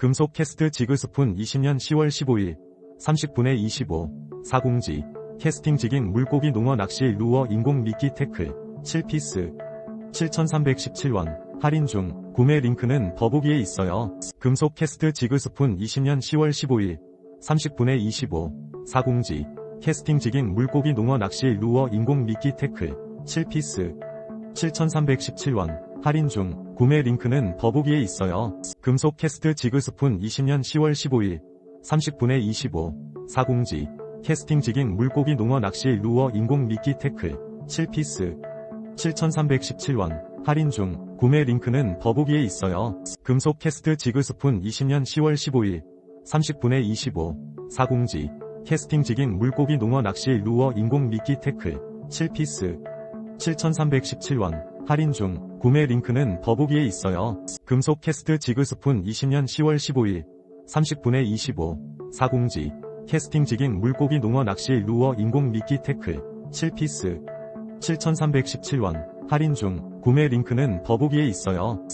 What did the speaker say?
금속 캐스트 지그스푼 20년 10월 15일 30분에 25 사공지 캐스팅 지깅 물고기 농어 낚시 루어 인공 미끼 태클 7피스 7,317원 할인 중 구매 링크는 더보기에 있어요. 금속 캐스트 지그스푼 20년 10월 15일 30분에 25 사공지 캐스팅 지깅 물고기 농어 낚시 루어 인공 미끼 태클 7피스 7,317원 할인 중 구매 링크는 더보기에 있어요. 금속 캐스트 지그스푼 20년 10월 15일 30분에 25 사공지 캐스팅 지깅 물고기 농어 낚시 루어 인공 미끼 태클 7피스 7,317원 할인 중 구매 링크는 더보기에 있어요. 금속 캐스트 지그스푼 20년 10월 15일 30분에 25 사공지 캐스팅 지깅 물고기 농어 낚시 루어 인공 미끼 태클 7피스 7,317원 할인 중 구매 링크는 더보기에 있어요. 금속 캐스트 지그스푼 20년 10월 15일 30분에 25 사공지 캐스팅 지깅 물고기 농어 낚시 루어 인공 미끼 태클 7피스 7,317원 할인 중 구매 링크는 더보기에 있어요.